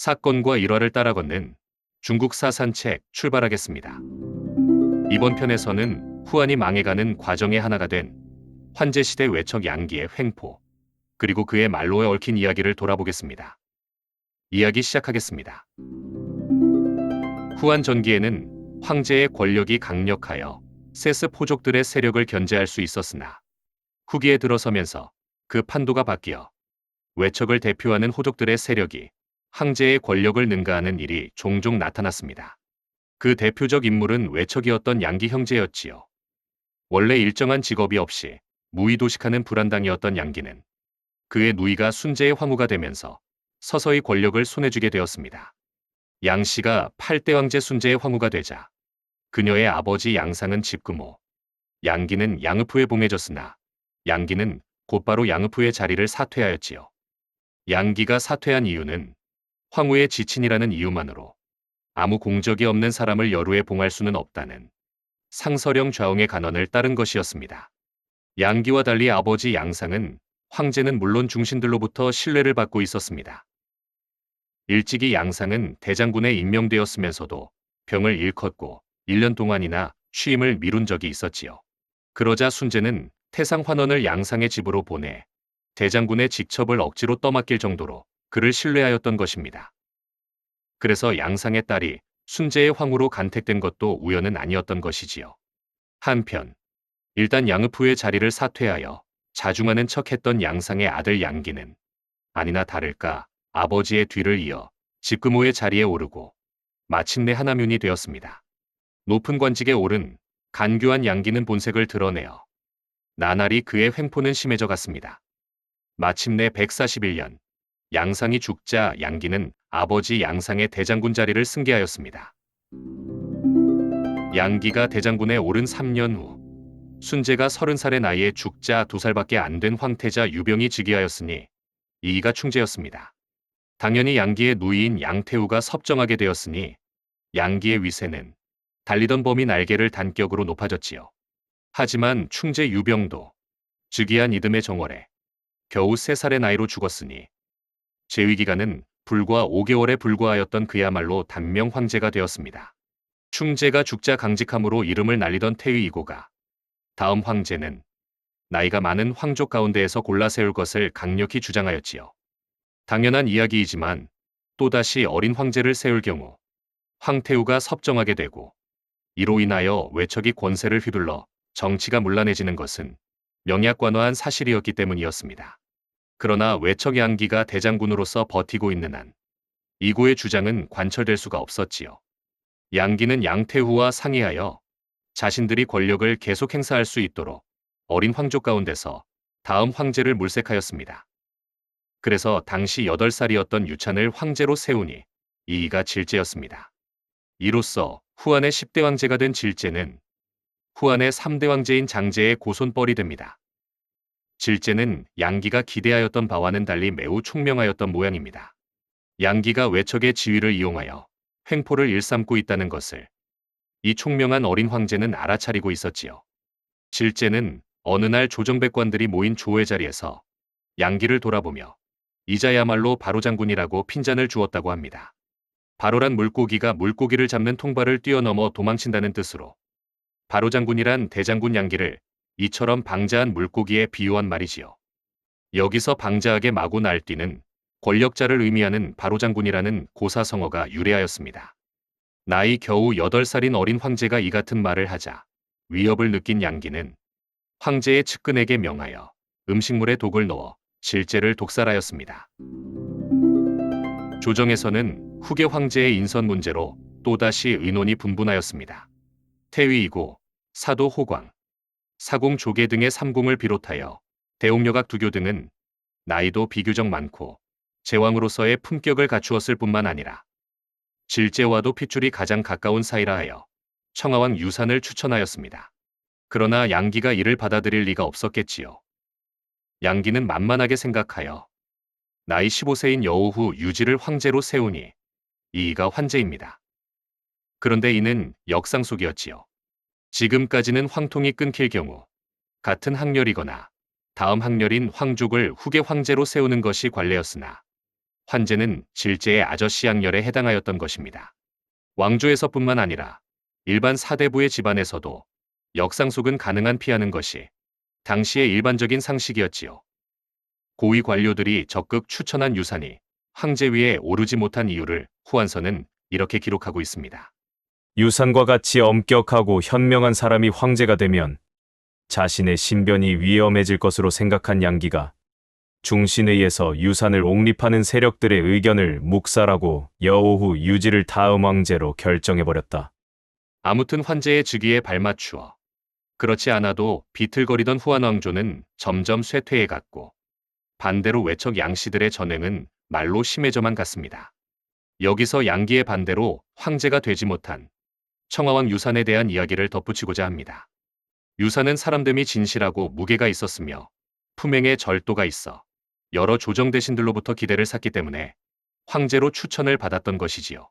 사건과 일화를 따라 걷는 중국 사산책 출발하겠습니다. 이번 편에서는 후한이 망해가는 과정의 하나가 된 환제시대 외척 양기의 횡포, 그리고 그의 말로에 얽힌 이야기를 돌아보겠습니다. 이야기 시작하겠습니다. 후한 전기에는 황제의 권력이 강력하여 세스 포족들의 세력을 견제할 수 있었으나 후기에 들어서면서 그 판도가 바뀌어 외척을 대표하는 호족들의 세력이 황제의 권력을 능가하는 일이 종종 나타났습니다. 그 대표적 인물은 외척이었던 양기 형제였지요. 원래 일정한 직업이 없이 무의도식하는 불안당이었던 양기는 그의 누이가 순제의 황후가 되면서 서서히 권력을 손에 쥐게 되었습니다. 양 씨가 8대 황제 순제의 황후가 되자 그녀의 아버지 양상은 집금호, 양기는 양의프에 봉해졌으나 양기는 곧바로 양의프의 자리를 사퇴하였지요. 양기가 사퇴한 이유는 황후의 지친이라는 이유만으로 아무 공적이 없는 사람을 여루에 봉할 수는 없다는 상서령 좌웅의 간언을 따른 것이었습니다. 양기와 달리 아버지 양상은 황제는 물론 중신들로부터 신뢰를 받고 있었습니다. 일찍이 양상은 대장군에 임명되었으면서도 병을 일컫고 1년 동안이나 취임을 미룬 적이 있었지요. 그러자 순제는 태상 환원을 양상의 집으로 보내 대장군의 직첩을 억지로 떠맡길 정도로 그를 신뢰하였던 것입니다. 그래서 양상의 딸이 순제의 황후로 간택된 것도 우연은 아니었던 것이지요. 한편 일단 양의프의 자리를 사퇴하여 자중하는 척했던 양상의 아들 양기는 아니나 다를까 아버지의 뒤를 이어 집금호의 자리에 오르고 마침내 하나면이 되었습니다. 높은 관직에 오른 간교한 양기는 본색을 드러내어 나날이 그의 횡포는 심해져 갔습니다. 마침내 141년 양상이 죽자 양기는 아버지 양상의 대장군 자리를 승계하였습니다. 양기가 대장군에 오른 3년 후 순제가 30살의 나이에 죽자 2살밖에 안 된 황태자 유병이 즉위하였으니 이이가 충제였습니다. 당연히 양기의 누이인 양태우가 섭정하게 되었으니 양기의 위세는 달리던 범위 날개를 단격으로 높아졌지요. 하지만 충제 유병도 즉위한 이듬해 정월에 겨우 3살의 나이로 죽었으니 재위 기간은 불과 5개월에 불과하였던 그야말로 단명 황제가 되었습니다. 충제가 죽자 강직함으로 이름을 날리던 태위이고가 다음 황제는 나이가 많은 황족 가운데에서 골라 세울 것을 강력히 주장하였지요. 당연한 이야기이지만 또다시 어린 황제를 세울 경우 황태우가 섭정하게 되고 이로 인하여 외척이 권세를 휘둘러 정치가 문란해지는 것은 명약관화한 사실이었기 때문이었습니다. 그러나 외척 양기가 대장군으로서 버티고 있는 한 이고의 주장은 관철될 수가 없었지요. 양기는 양태후와 상의하여 자신들이 권력을 계속 행사할 수 있도록 어린 황족 가운데서 다음 황제를 물색하였습니다. 그래서 당시 8살이었던 유찬을 황제로 세우니 이이가 질제였습니다. 이로써 후한의 10대 황제가 된 질제는 후한의 3대 황제인 장제의 고손뻘이 됩니다. 질제는 양기가 기대하였던 바와는 달리 매우 총명하였던 모양입니다. 양기가 외척의 지위를 이용하여 횡포를 일삼고 있다는 것을 이 총명한 어린 황제는 알아차리고 있었지요. 질제는 어느 날 조정백관들이 모인 조회 자리에서 양기를 돌아보며 이자야말로 바로 장군이라고 핀잔을 주었다고 합니다. 바로란 물고기가 물고기를 잡는 통발을 뛰어넘어 도망친다는 뜻으로 바로 장군이란 대장군 양기를 이처럼 방자한 물고기에 비유한 말이지요. 여기서 방자하게 마구 날뛰는 권력자를 의미하는 바로 장군이라는 고사성어가 유래하였습니다. 나이 겨우 8살인 어린 황제가 이 같은 말을 하자 위협을 느낀 양기는 황제의 측근에게 명하여 음식물에 독을 넣어 질제를 독살하였습니다. 조정에서는 후계 황제의 인선 문제로 또다시 의논이 분분하였습니다. 태위이고 사도 호광, 사공 조계 등의 삼공을 비롯하여 대옥여각 두교 등은 나이도 비교적 많고 제왕으로서의 품격을 갖추었을 뿐만 아니라 질제와도 핏줄이 가장 가까운 사이라 하여 청하왕 유산을 추천하였습니다. 그러나 양기가 이를 받아들일 리가 없었겠지요. 양기는 만만하게 생각하여 나이 15세인 여우 후 유지를 황제로 세우니 이이가 환제입니다. 그런데 이는 역상 속이었지요. 지금까지는 황통이 끊길 경우 같은 학렬이거나 다음 학렬인 황족을 후계 황제로 세우는 것이 관례였으나 환제는 질제의 아저씨 양렬에 해당하였던 것입니다. 왕조에서뿐만 아니라 일반 사대부의 집안에서도 역상 속은 가능한 피하는 것이 당시의 일반적인 상식이었지요. 고위 관료들이 적극 추천한 유산이 황제 위에 오르지 못한 이유를 후한서는 이렇게 기록하고 있습니다. 유산과 같이 엄격하고 현명한 사람이 황제가 되면 자신의 신변이 위험해질 것으로 생각한 양기가 중신의에서 유산을 옹립하는 세력들의 의견을 묵살하고 여오후 유지를 다음 황제로 결정해버렸다. 아무튼 환제의 즉위에 발맞추어 그렇지 않아도 비틀거리던 후한 왕조는 점점 쇠퇴해 갔고 반대로 외척 양씨들의 전횡은 말로 심해져만 갔습니다. 여기서 양기의 반대로 황제가 되지 못한 청하왕 유산에 대한 이야기를 덧붙이고자 합니다. 유산은 사람됨이 진실하고 무게가 있었으며 품행에 절도가 있어 여러 조정 대신들로부터 기대를 샀기 때문에 황제로 추천을 받았던 것이지요.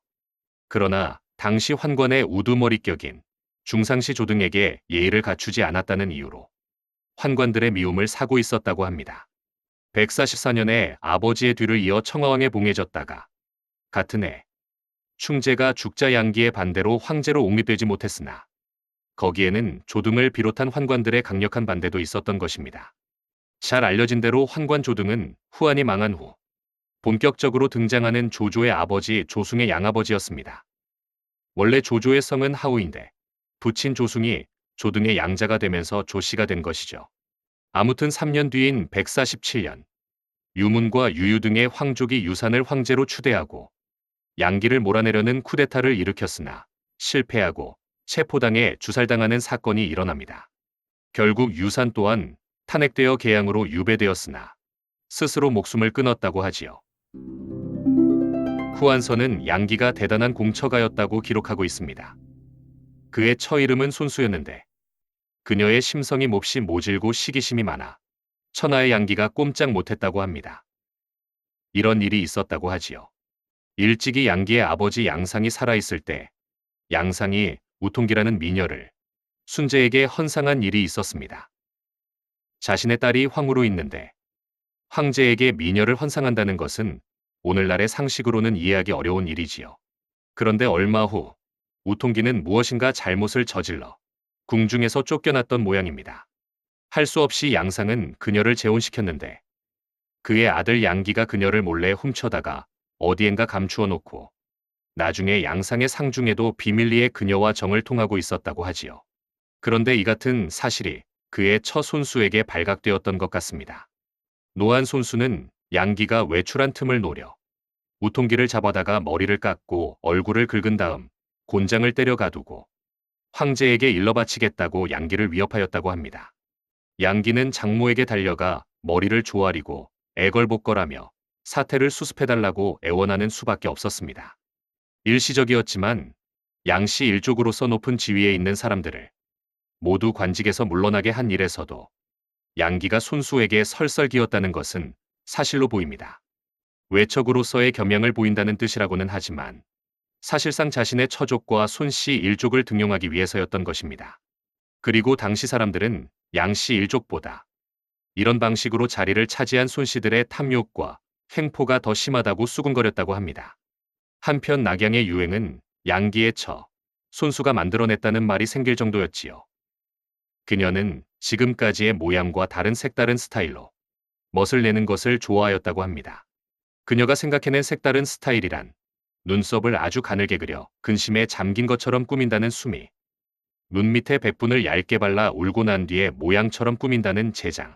그러나 당시 환관의 우두머리격인 중상시 조등에게 예의를 갖추지 않았다는 이유로 환관들의 미움을 사고 있었다고 합니다. 144년에 아버지의 뒤를 이어 청하왕에 봉해졌다가 같은 해 충제가 죽자 양기의 반대로 황제로 옹립되지 못했으나 거기에는 조등을 비롯한 환관들의 강력한 반대도 있었던 것입니다. 잘 알려진 대로 환관 조등은 후한이 망한 후 본격적으로 등장하는 조조의 아버지 조숭의 양아버지였습니다. 원래 조조의 성은 하우인데 부친 조숭이 조등의 양자가 되면서 조씨가 된 것이죠. 아무튼 3년 뒤인 147년 유문과 유유 등의 황족이 유산을 황제로 추대하고 양기를 몰아내려는 쿠데타를 일으켰으나 실패하고 체포당해 주살당하는 사건이 일어납니다. 결국 유산 또한 탄핵되어 개양으로 유배되었으나 스스로 목숨을 끊었다고 하지요. 후한서는 양기가 대단한 공처가였다고 기록하고 있습니다. 그의 처 이름은 손수였는데 그녀의 심성이 몹시 모질고 시기심이 많아 천하의 양기가 꼼짝 못했다고 합니다. 이런 일이 있었다고 하지요. 일찍이 양기의 아버지 양상이 살아있을 때 양상이 우통기라는 미녀를 순재에게 헌상한 일이 있었습니다. 자신의 딸이 황후로 있는데 황제에게 미녀를 헌상한다는 것은 오늘날의 상식으로는 이해하기 어려운 일이지요. 그런데 얼마 후 우통기는 무엇인가 잘못을 저질러 궁중에서 쫓겨났던 모양입니다. 할 수 없이 양상은 그녀를 재혼시켰는데 그의 아들 양기가 그녀를 몰래 훔쳐다가 어디엔가 감추어 놓고 나중에 양상의 상중에도 비밀리에 그녀와 정을 통하고 있었다고 하지요. 그런데 이 같은 사실이 그의 처 손수에게 발각되었던 것 같습니다. 노안 손수는 양기가 외출한 틈을 노려 우통기를 잡아다가 머리를 깎고 얼굴을 긁은 다음 곤장을 때려 가두고 황제에게 일러 바치겠다고 양기를 위협하였다고 합니다. 양기는 장모에게 달려가 머리를 조아리고 애걸복걸하며 사태를 수습해달라고 애원하는 수밖에 없었습니다. 일시적이었지만 양씨 일족으로서 높은 지위에 있는 사람들을 모두 관직에서 물러나게 한 일에서도 양기가 손수에게 설설기었다는 것은 사실로 보입니다. 외척으로서의 겸양을 보인다는 뜻이라고는 하지만 사실상 자신의 처족과 손씨 일족을 등용하기 위해서였던 것입니다. 그리고 당시 사람들은 양씨 일족보다 이런 방식으로 자리를 차지한 손씨들의 탐욕과 횡포가 더 심하다고 수군거렸다고 합니다. 한편 낙양의 유행은 양기의 처, 손수가 만들어냈다는 말이 생길 정도였지요. 그녀는 지금까지의 모양과 다른 색다른 스타일로 멋을 내는 것을 좋아하였다고 합니다. 그녀가 생각해낸 색다른 스타일이란 눈썹을 아주 가늘게 그려 근심에 잠긴 것처럼 꾸민다는 수미, 눈 밑에 백분을 얇게 발라 울고 난 뒤에 모양처럼 꾸민다는 제장,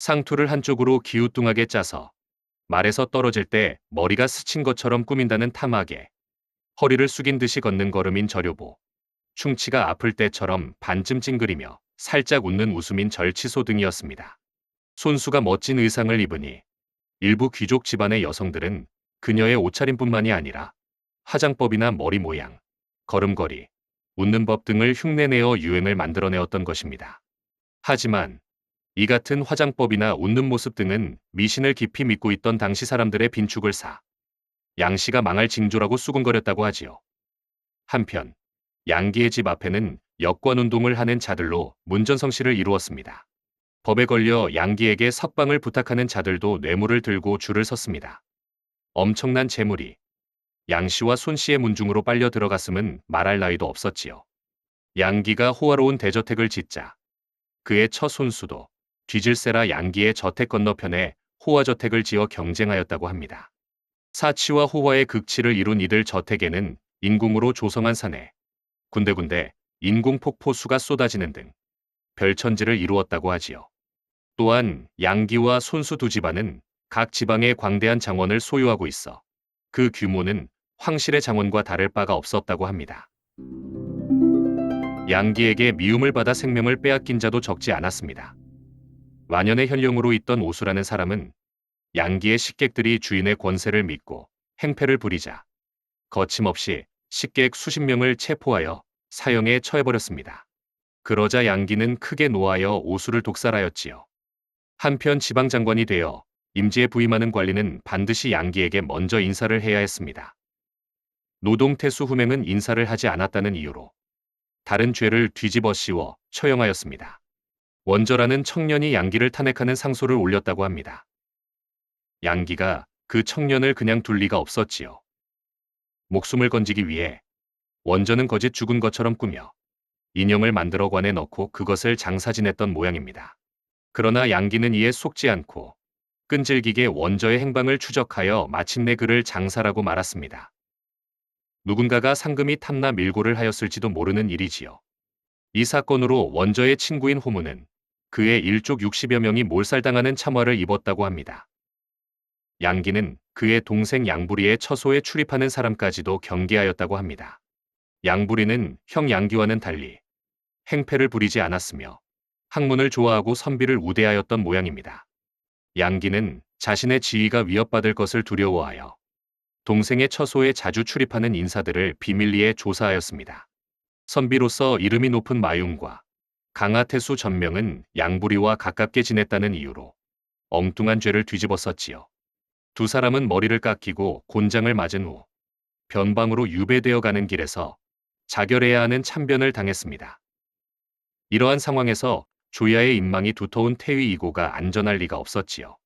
상투를 한쪽으로 기우뚱하게 짜서 말에서 떨어질 때 머리가 스친 것처럼 꾸민다는 탐하게, 허리를 숙인 듯이 걷는 걸음인 저려보, 충치가 아플 때처럼 반쯤 찡그리며 살짝 웃는 웃음인 절치소 등이었습니다. 손수가 멋진 의상을 입으니 일부 귀족 집안의 여성들은 그녀의 옷차림뿐만이 아니라 화장법이나 머리 모양, 걸음걸이, 웃는 법 등을 흉내내어 유행을 만들어내었던 것입니다. 하지만 이 같은 화장법이나 웃는 모습 등은 미신을 깊이 믿고 있던 당시 사람들의 빈축을 사 양씨가 망할 징조라고 수군거렸다고 하지요. 한편 양기의 집 앞에는 여권 운동을 하는 자들로 문전성시를 이루었습니다. 법에 걸려 양기에게 석방을 부탁하는 자들도 뇌물을 들고 줄을 섰습니다. 엄청난 재물이 양 씨와 손 씨의 문중으로 빨려 들어갔음은 말할 나위도 없었지요. 양기가 호화로운 대저택을 짓자 그의 처 손수도 뒤질세라 양기의 저택 건너편에 호화저택을 지어 경쟁하였다고 합니다. 사치와 호화의 극치를 이룬 이들 저택에는 인공으로 조성한 산에 군데군데 인공폭포수가 쏟아지는 등 별천지를 이루었다고 하지요. 또한 양기와 손수 두 집안은 각 지방의 광대한 장원을 소유하고 있어 그 규모는 황실의 장원과 다를 바가 없었다고 합니다. 양기에게 미움을 받아 생명을 빼앗긴 자도 적지 않았습니다. 완연의 현령으로 있던 오수라는 사람은 양기의 식객들이 주인의 권세를 믿고 행패를 부리자 거침없이 식객 수십 명을 체포하여 사형에 처해버렸습니다. 그러자 양기는 크게 노하여 오수를 독살하였지요. 한편 지방장관이 되어 임지에 부임하는 관리는 반드시 양기에게 먼저 인사를 해야 했습니다. 노동태수 후맹은 인사를 하지 않았다는 이유로 다른 죄를 뒤집어 씌워 처형하였습니다. 원저라는 청년이 양기를 탄핵하는 상소를 올렸다고 합니다. 양기가 그 청년을 그냥 둘 리가 없었지요. 목숨을 건지기 위해 원저는 거짓 죽은 것처럼 꾸며 인형을 만들어 관에 넣고 그것을 장사 지냈던 모양입니다. 그러나 양기는 이에 속지 않고 끈질기게 원저의 행방을 추적하여 마침내 그를 장사라고 말았습니다. 누군가가 상금이 탐나 밀고를 하였을지도 모르는 일이지요. 이 사건으로 원저의 친구인 호무는 그의 일족 60여 명이 몰살당하는 참화를 입었다고 합니다. 양기는 그의 동생 양부리의 처소에 출입하는 사람까지도 경계하였다고 합니다. 양부리는 형 양기와는 달리 행패를 부리지 않았으며 학문을 좋아하고 선비를 우대하였던 모양입니다. 양기는 자신의 지위가 위협받을 것을 두려워하여 동생의 처소에 자주 출입하는 인사들을 비밀리에 조사하였습니다. 선비로서 이름이 높은 마윤과 강하태수 전명은 양부리와 가깝게 지냈다는 이유로 엉뚱한 죄를 뒤집었었지요. 두 사람은 머리를 깎이고 곤장을 맞은 후 변방으로 유배되어 가는 길에서 자결해야 하는 참변을 당했습니다. 이러한 상황에서 조야의 인망이 두터운 태위 이고가 안전할 리가 없었지요.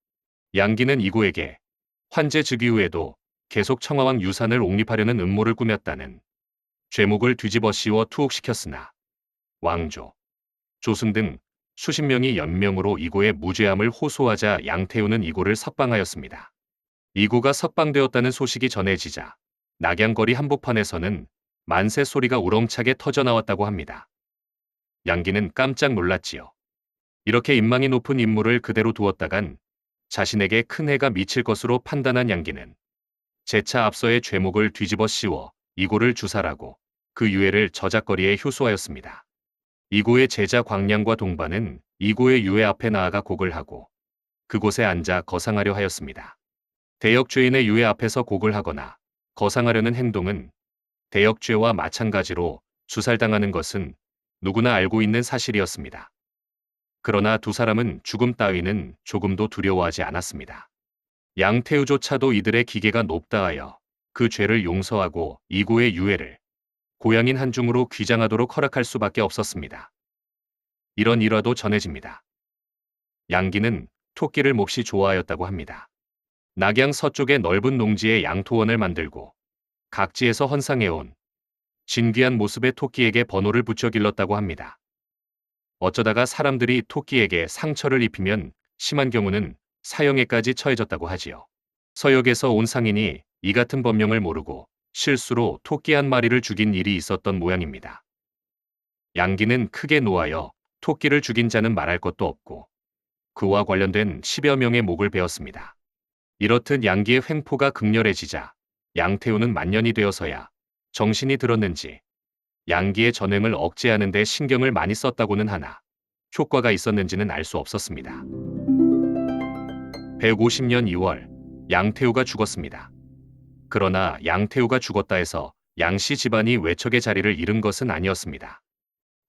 양기는 이고에게 환제 즉위 후에도 계속 청하왕 유산을 옹립하려는 음모를 꾸몄다는 죄목을 뒤집어 씌워 투옥시켰으나 왕조, 조승 등 수십 명이 연명으로 이고의 무죄함을 호소하자 양태우는 이고를 석방하였습니다. 이고가 석방되었다는 소식이 전해지자 낙양거리 한복판에서는 만세 소리가 우렁차게 터져나왔다고 합니다. 양기는 깜짝 놀랐지요. 이렇게 인망이 높은 인물을 그대로 두었다간 자신에게 큰 해가 미칠 것으로 판단한 양기는 재차 앞서의 죄목을 뒤집어 씌워 이고를 주살하고 그 유해를 저작거리에 효소하였습니다. 이고의 제자 광량과 동반은 이고의 유해 앞에 나아가 곡을 하고 그곳에 앉아 거상하려 하였습니다. 대역죄인의 유해 앞에서 곡을 하거나 거상하려는 행동은 대역죄와 마찬가지로 주살당하는 것은 누구나 알고 있는 사실이었습니다. 그러나 두 사람은 죽음 따위는 조금도 두려워하지 않았습니다. 양태우조차도 이들의 기계가 높다 하여 그 죄를 용서하고 이고의 유해를 고향인 한중으로 귀장하도록 허락할 수밖에 없었습니다. 이런 일화도 전해집니다. 양기는 토끼를 몹시 좋아하였다고 합니다. 낙양 서쪽의 넓은 농지에 양토원을 만들고 각지에서 헌상해온 진귀한 모습의 토끼에게 번호를 붙여 길렀다고 합니다. 어쩌다가 사람들이 토끼에게 상처를 입히면 심한 경우는 사형에까지 처해졌다고 하지요. 서역에서 온 상인이 이 같은 법령을 모르고 실수로 토끼 한 마리를 죽인 일이 있었던 모양입니다. 양기는 크게 노하여 토끼를 죽인 자는 말할 것도 없고 그와 관련된 10여 명의 목을 베었습니다. 이렇듯 양기의 횡포가 극렬해지자 양태우는 만년이 되어서야 정신이 들었는지 양기의 전횡을 억제하는 데 신경을 많이 썼다고는 하나 효과가 있었는지는 알 수 없었습니다. 150년 2월 양태우가 죽었습니다. 그러나 양태우가 죽었다 해서 양씨 집안이 외척의 자리를 잃은 것은 아니었습니다.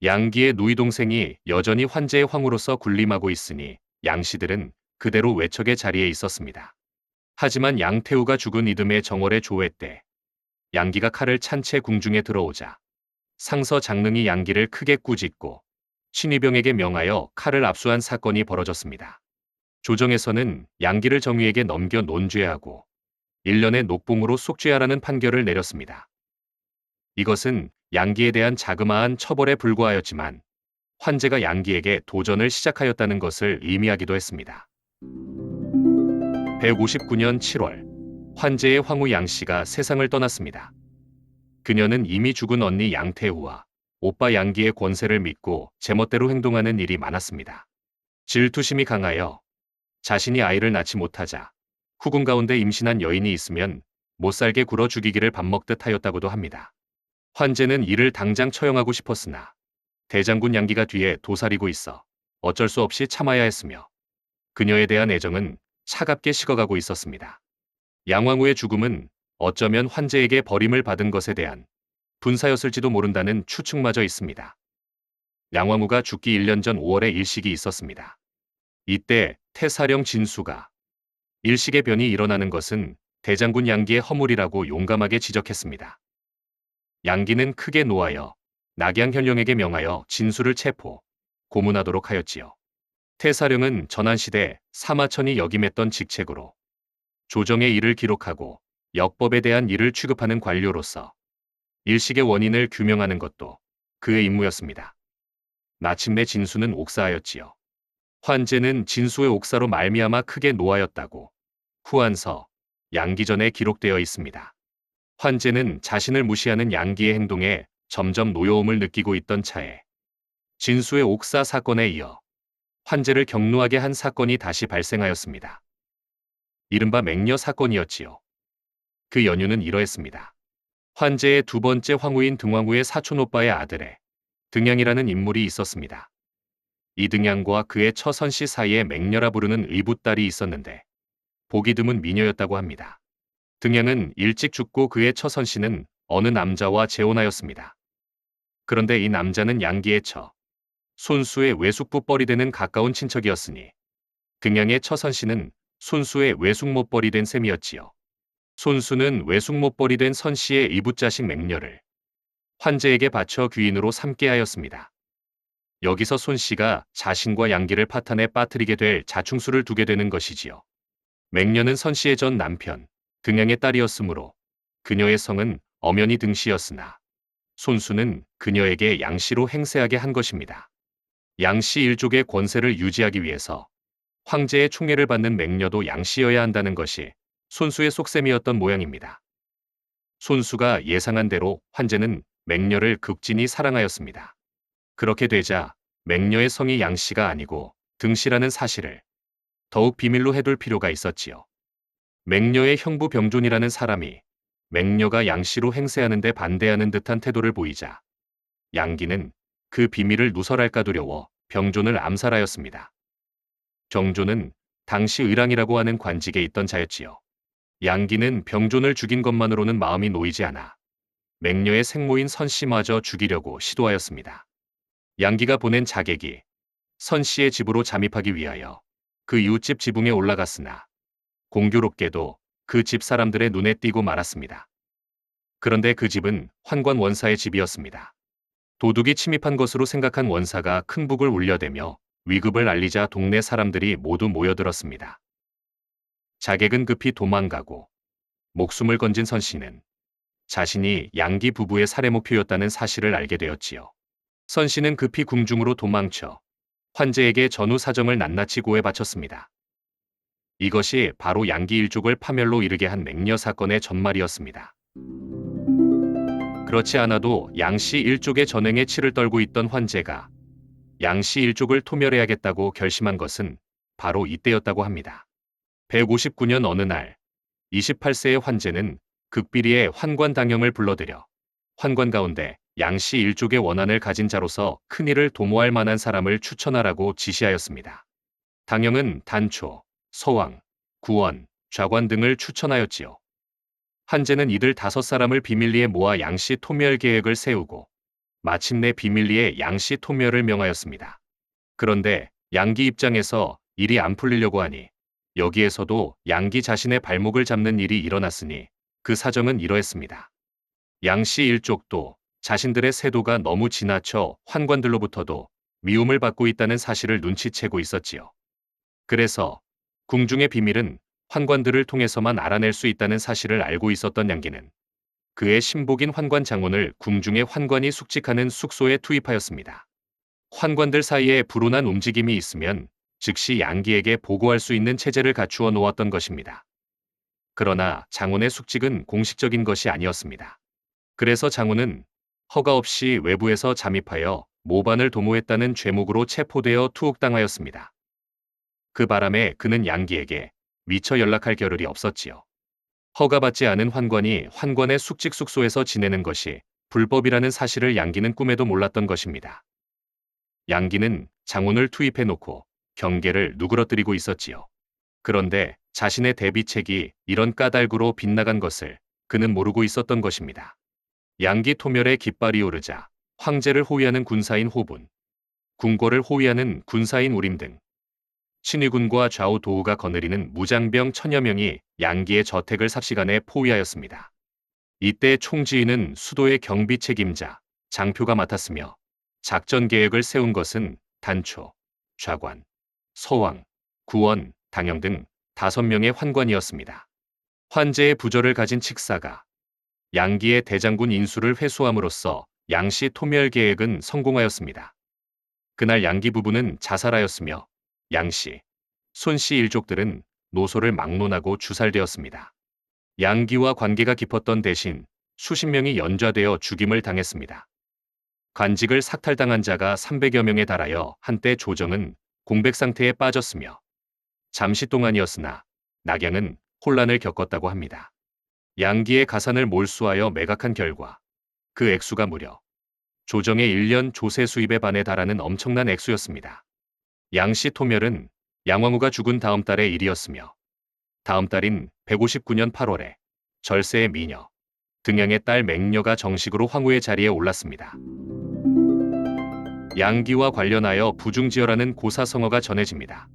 양기의 누이 동생이 여전히 환제의 황후로서 군림하고 있으니 양씨들은 그대로 외척의 자리에 있었습니다. 하지만 양태우가 죽은 이듬해 정월의 조회 때 양기가 칼을 찬 채 궁중에 들어오자 상서 장릉이 양기를 크게 꾸짖고 신의병에게 명하여 칼을 압수한 사건이 벌어졌습니다. 조정에서는 양기를 정의에게 넘겨 논죄하고 1년의 녹봉으로 속죄하라는 판결을 내렸습니다. 이것은 양기에 대한 자그마한 처벌에 불과하였지만 환제가 양기에게 도전을 시작하였다는 것을 의미하기도 했습니다. 159년 7월 환제의 황후 양씨가 세상을 떠났습니다. 그녀는 이미 죽은 언니 양태우와 오빠 양기의 권세를 믿고 제멋대로 행동하는 일이 많았습니다. 질투심이 강하여 자신이 아이를 낳지 못하자 후궁 가운데 임신한 여인이 있으면 못살게 굴어 죽이기를 밥 먹듯 하였다고도 합니다. 환제는 이를 당장 처형하고 싶었으나 대장군 양기가 뒤에 도사리고 있어 어쩔 수 없이 참아야 했으며 그녀에 대한 애정은 차갑게 식어가고 있었습니다. 양왕후의 죽음은 어쩌면 환제에게 버림을 받은 것에 대한 분사였을지도 모른다는 추측마저 있습니다. 양왕후가 죽기 1년 전 5월에 일식이 있었습니다. 이때 태사령 진수가 일식의 변이 일어나는 것은 대장군 양기의 허물이라고 용감하게 지적했습니다. 양기는 크게 노하여 낙양현령에게 명하여 진수를 체포, 고문하도록 하였지요. 태사령은 전한시대 사마천이 역임했던 직책으로 조정의 일을 기록하고 역법에 대한 일을 취급하는 관료로서 일식의 원인을 규명하는 것도 그의 임무였습니다. 마침내 진수는 옥사하였지요. 환제는 진수의 옥사로 말미암아 크게 노하였다고 후한서 양기전에 기록되어 있습니다. 환제는 자신을 무시하는 양기의 행동에 점점 노여움을 느끼고 있던 차에 진수의 옥사 사건에 이어 환제를 격노하게 한 사건이 다시 발생하였습니다. 이른바 맹녀 사건이었지요. 그 연유는 이러했습니다. 환제의 두 번째 황후인 등왕후의 사촌 오빠의 아들에 등양이라는 인물이 있었습니다. 이 등양과 그의 처선 씨 사이에 맹녀라 부르는 의붓딸이 있었는데 보기 드문 미녀였다고 합니다. 등양은 일찍 죽고 그의 처선 씨는 어느 남자와 재혼하였습니다. 그런데 이 남자는 양기의 처, 손수의 외숙부 뻘이 되는 가까운 친척이었으니 등양의 처선 씨는 손수의 외숙모뻘이 된 셈이었지요. 손수는 외숙모뻘이 된 선 씨의 이붓자식 맹녀를 환제에게 바쳐 귀인으로 삼게 하였습니다. 여기서 손 씨가 자신과 양기를 파탄에 빠뜨리게 될 자충수를 두게 되는 것이지요. 맹녀는 선씨의 전 남편, 등양의 딸이었으므로 그녀의 성은 엄연히 등씨였으나 손수는 그녀에게 양씨로 행세하게 한 것입니다. 양씨 일족의 권세를 유지하기 위해서 황제의 총애를 받는 맹녀도 양씨여야 한다는 것이 손수의 속셈이었던 모양입니다. 손수가 예상한 대로 환제는 맹녀를 극진히 사랑하였습니다. 그렇게 되자 맹녀의 성이 양씨가 아니고 등씨라는 사실을 더욱 비밀로 해둘 필요가 있었지요. 맹녀의 형부 병존이라는 사람이 맹녀가 양씨로 행세하는데 반대하는 듯한 태도를 보이자 양기는 그 비밀을 누설할까 두려워 병존을 암살하였습니다. 병존은 당시 의랑이라고 하는 관직에 있던 자였지요. 양기는 병존을 죽인 것만으로는 마음이 놓이지 않아 맹녀의 생모인 선씨마저 죽이려고 시도하였습니다. 양기가 보낸 자객이 선씨의 집으로 잠입하기 위하여 그 이웃집 지붕에 올라갔으나 공교롭게도 그 집 사람들의 눈에 띄고 말았습니다. 그런데 그 집은 환관 원사의 집이었습니다. 도둑이 침입한 것으로 생각한 원사가 큰 북을 울려대며 위급을 알리자 동네 사람들이 모두 모여들었습니다. 자객은 급히 도망가고 목숨을 건진 선 씨는 자신이 양기 부부의 살해 목표였다는 사실을 알게 되었지요. 선 씨는 급히 궁중으로 도망쳐 환제에게 전후 사정을 낱낱이 고해 바쳤습니다. 이것이 바로 양기 일족을 파멸로 이르게 한 맹녀 사건의 전말이었습니다. 그렇지 않아도 양씨 일족의 전횡에 치를 떨고 있던 환제가 양씨 일족을 토멸해야겠다고 결심한 것은 바로 이때였다고 합니다. 159년 어느 날 28세의 환제는 극비리의 환관 당형을 불러들여 환관 가운데 양씨 일족의 원한을 가진 자로서 큰일을 도모할 만한 사람을 추천하라고 지시하였습니다. 당형은 단초, 서왕, 구원, 좌관 등을 추천하였지요. 한제는 이들 다섯 사람을 비밀리에 모아 양씨 토멸 계획을 세우고 마침내 비밀리에 양씨 토멸을 명하였습니다. 그런데 양기 입장에서 일이 안 풀리려고 하니 여기에서도 양기 자신의 발목을 잡는 일이 일어났으니 그 사정은 이러했습니다. 양씨 일족도 자신들의 세도가 너무 지나쳐 환관들로부터도 미움을 받고 있다는 사실을 눈치채고 있었지요. 그래서 궁중의 비밀은 환관들을 통해서만 알아낼 수 있다는 사실을 알고 있었던 양기는 그의 신복인 환관 장원을 궁중의 환관이 숙직하는 숙소에 투입하였습니다. 환관들 사이에 불온한 움직임이 있으면 즉시 양기에게 보고할 수 있는 체제를 갖추어 놓았던 것입니다. 그러나 장원의 숙직은 공식적인 것이 아니었습니다. 그래서 장원은 허가 없이 외부에서 잠입하여 모반을 도모했다는 죄목으로 체포되어 투옥당하였습니다. 그 바람에 그는 양기에게 미처 연락할 겨를이 없었지요. 허가받지 않은 환관이 환관의 숙직 숙소에서 지내는 것이 불법이라는 사실을 양기는 꿈에도 몰랐던 것입니다. 양기는 장원을 투입해 놓고 경계를 누그러뜨리고 있었지요. 그런데 자신의 대비책이 이런 까닭으로 빗나간 것을 그는 모르고 있었던 것입니다. 양기 토멸의 깃발이 오르자 황제를 호위하는 군사인 호분, 궁궐을 호위하는 군사인 우림 등 신위군과 좌우 도우가 거느리는 무장병 천여 명이 양기의 저택을 삽시간에 포위하였습니다. 이때 총지휘는 수도의 경비 책임자 장표가 맡았으며 작전 계획을 세운 것은 단초, 좌관, 서왕, 구원, 당영 등 다섯 명의 환관이었습니다. 환제의 부조를 가진 칙사가 양기의 대장군 인수를 회수함으로써 양씨 토멸 계획은 성공하였습니다. 그날 양기 부부는 자살하였으며 양씨, 손씨 일족들은 노소를 막론하고 주살되었습니다. 양기와 관계가 깊었던 대신 수십 명이 연좌되어 죽임을 당했습니다. 관직을 삭탈당한 자가 300여 명에 달하여 한때 조정은 공백 상태에 빠졌으며 잠시 동안이었으나 낙양은 혼란을 겪었다고 합니다. 양기의 가산을 몰수하여 매각한 결과 그 액수가 무려 조정의 1년 조세 수입에 반에 달하는 엄청난 액수였습니다. 양씨 토멸은 양왕후가 죽은 다음 달의 일이었으며 다음 달인 159년 8월에 절세의 미녀 등양의 딸 맹녀가 정식으로 황후의 자리에 올랐습니다. 양기와 관련하여 부중지어라는 고사성어가 전해집니다.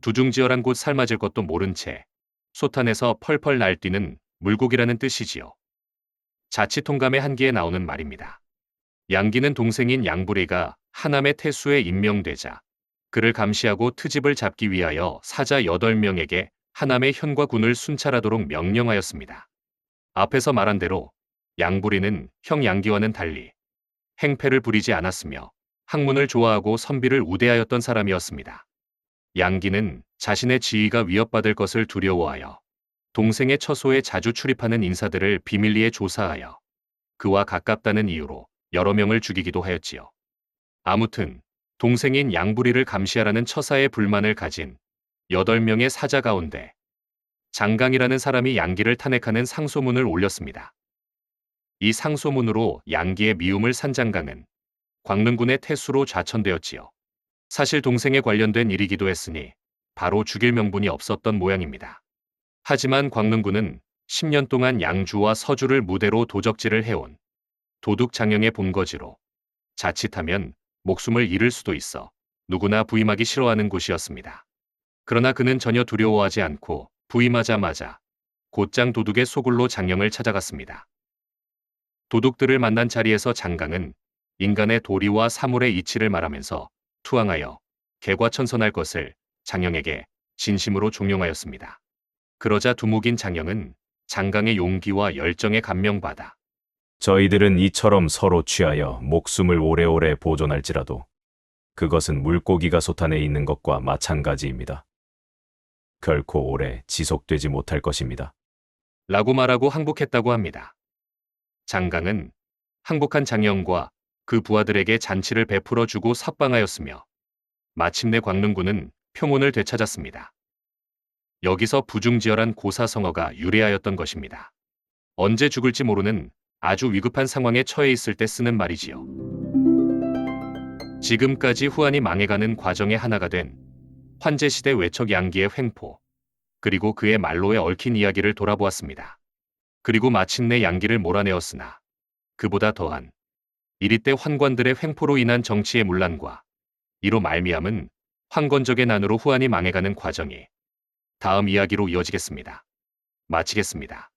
두중지어란 곳 삶아질 것도 모른 채 소탄에서 펄펄 날뛰는 물고기라는 뜻이지요. 자치 통감의 한기에 나오는 말입니다. 양기는 동생인 양부리가 하남의 태수에 임명되자 그를 감시하고 트집을 잡기 위하여 사자 8명에게 하남의 현과 군을 순찰하도록 명령하였습니다. 앞에서 말한 대로 양부리는 형 양기와는 달리 행패를 부리지 않았으며 학문을 좋아하고 선비를 우대하였던 사람이었습니다. 양기는 자신의 지위가 위협받을 것을 두려워하여 동생의 처소에 자주 출입하는 인사들을 비밀리에 조사하여 그와 가깝다는 이유로 여러 명을 죽이기도 하였지요. 아무튼 동생인 양부리를 감시하라는 처사의 불만을 가진 8명의 사자 가운데 장강이라는 사람이 양기를 탄핵하는 상소문을 올렸습니다. 이 상소문으로 양기의 미움을 산 장강은 광릉군의 태수로 좌천되었지요. 사실 동생에 관련된 일이기도 했으니 바로 죽일 명분이 없었던 모양입니다. 하지만 광릉군은 10년 동안 양주와 서주를 무대로 도적질을 해온 도둑 장영의 본거지로 자칫하면 목숨을 잃을 수도 있어 누구나 부임하기 싫어하는 곳이었습니다. 그러나 그는 전혀 두려워하지 않고 부임하자마자 곧장 도둑의 소굴로 장영을 찾아갔습니다. 도둑들을 만난 자리에서 장강은 인간의 도리와 사물의 이치를 말하면서 투항하여 개과천선할 것을 장영에게 진심으로 종용하였습니다. 그러자 두목인 장영은 장강의 용기와 열정에 감명받아 저희들은 이처럼 서로 취하여 목숨을 오래오래 보존할지라도 그것은 물고기가 소탄에 있는 것과 마찬가지입니다. 결코 오래 지속되지 못할 것입니다. 라고 말하고 항복했다고 합니다. 장강은 항복한 장영과 그 부하들에게 잔치를 베풀어 주고 삭방하였으며 마침내 광릉군은 평온을 되찾았습니다. 여기서 부중지열한 고사성어가 유래하였던 것입니다. 언제 죽을지 모르는 아주 위급한 상황에 처해 있을 때 쓰는 말이지요. 지금까지 후한이 망해가는 과정의 하나가 된 환제 시대 외척 양기의 횡포, 그리고 그의 말로에 얽힌 이야기를 돌아보았습니다. 그리고 마침내 양기를 몰아내었으나 그보다 더한 이리 때 환관들의 횡포로 인한 정치의 문란과 이로 말미암은 황건적의 난으로 후한이 망해가는 과정이 다음 이야기로 이어지겠습니다. 마치겠습니다.